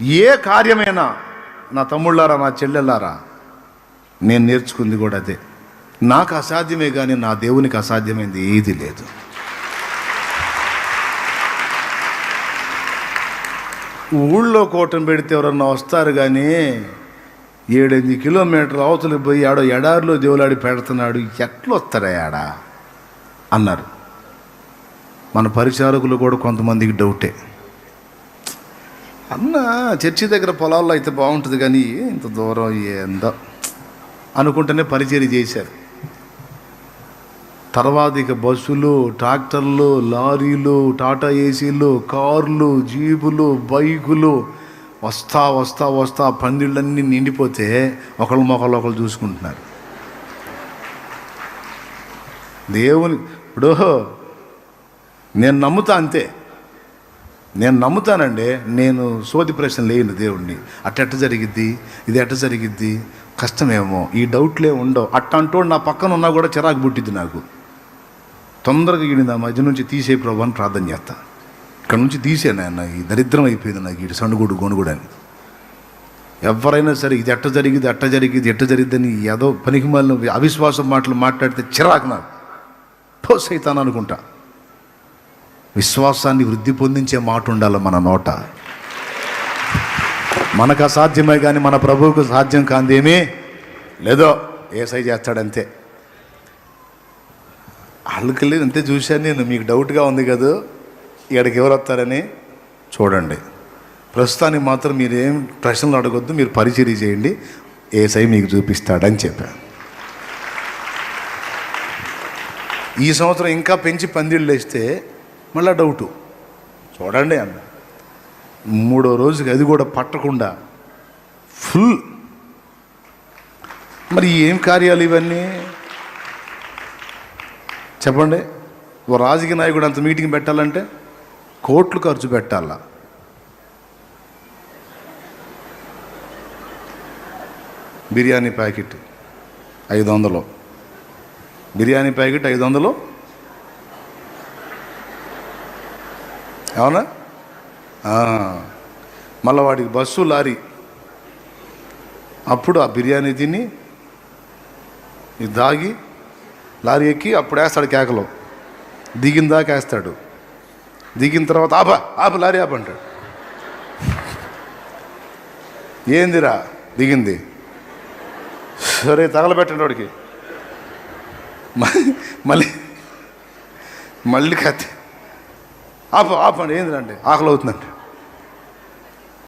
ఏ కార్యమైనా నా తమ్ముళ్ళారా నా చెల్లెళ్ళారా నేను నేర్చుకుంది కూడా అదే. నాకు అసాధ్యమే కానీ నా దేవునికి అసాధ్యమైంది ఏది లేదు. ఊళ్ళో కోటం పెడితే ఎవరన్నా వస్తారు కానీ ఏడెనిమిది కిలోమీటర్లు అవతలి పోయి ఆడో ఎడారిలో దేవులాడి పెడుతున్నాడు ఎట్లా వస్తాడా ఆడ? అన్నారు. మన పరిచారకులు కూడా కొంతమందికి డౌటే అన్న చర్చి దగ్గర పొలాల్లో అయితే బాగుంటుంది కానీ ఇంత దూరం ఏందో అనుకుంటేనే పరిచయం చేశారు. తర్వాత ఇక బస్సులు ట్రాక్టర్లు లారీలు టాటా ఏసీలు కార్లు జీపులు బైకులు వస్తా వస్తా వస్తా పందిళ్ళన్నీ నిండిపోతే ఒకళ్ళు మొక్కలు ఒకళ్ళు చూసుకుంటున్నారు. దేవుని ఇప్పుడు నేను నమ్ముతా అంతే. నేను నమ్ముతానండి నేను సోది ప్రశ్న లేని దేవుణ్ణి. అట్టెట్ట జరిగిద్ది ఇది ఎట్ట జరిగిద్ది కష్టమేమో ఈ డౌట్లే ఉండవు. అట్ట అంటూ నా పక్కన ఉన్నా కూడా చిరాకు పుట్టిద్ది నాకు. తొందరగా ఈయన నా మధ్య నుంచి తీసే ప్రభు అని ప్రార్థన చేస్తా. ఇక్కడ నుంచి తీసే నాయన ఈ దరిద్రం అయిపోయింది నాకు ఈ సండుగుడు గొనుగుడు అని ఎవరైనా సరే ఇది ఎట్ట జరిగింది అట్ట జరిగింది ఎట్ట జరిగిందని ఏదో పనికి మళ్ళీ అవిశ్వాసం మాటలు మాట్లాడితే చిరాకు నాకు. పోసైతాను అనుకుంటా. విశ్వాసాన్ని వృద్ధి పొందించే మాట ఉండాలి మన నోట. మనకు అసాధ్యమే కానీ మన ప్రభువుకు సాధ్యం కాందేమీ లేదో ఏసై చేస్తాడంతే. వాళ్ళకి అంతే చూశాను నేను మీకు డౌట్గా ఉంది కదా? ఇక్కడికి ఎవరు వస్తారని? చూడండి. ప్రస్తుతానికి మాత్రం మీరు ఏం ప్రశ్నలు అడగొద్దు మీరు పరిచర్య చేయండి ఏసై మీకు చూపిస్తాడని చెప్పాను ఈ సంవత్సరం ఇంకా పెంచి పందిళ్ళు వేస్తే మళ్ళీ డౌటు. చూడండి అన్న. మూడో రోజుకి అది కూడా పట్టకుండా ఫుల్. మరి ఏం కార్యాలు ఇవన్నీ? చెప్పండి. ఓ రాజకీయ నాయకుడు అంత మీటింగ్ పెట్టాలంటే కోట్లు ఖర్చు పెట్టాలా? బిర్యానీ ప్యాకెట్ ఐదు వందలు బిర్యానీ ప్యాకెట్ ఐదు వందలు అవునా? మళ్ళీ వాడికి బస్సు లారీ. అప్పుడు ఆ బిర్యానీ తిని ఇది దాగి లారీ ఎక్కి అప్పుడు వేస్తాడు కేకలో. దిగిన దాకా వేస్తాడు. దిగిన తర్వాత ఆప ఆప లారీ ఆపంటాడు ఏందిరా? దిగింది. సరే తగలబెట్టండి వాడికి. మళ్ళీ మళ్ళీ కత్తి. ఆప ఆపండి ఏంటంటే ఆకలి అవుతుందండి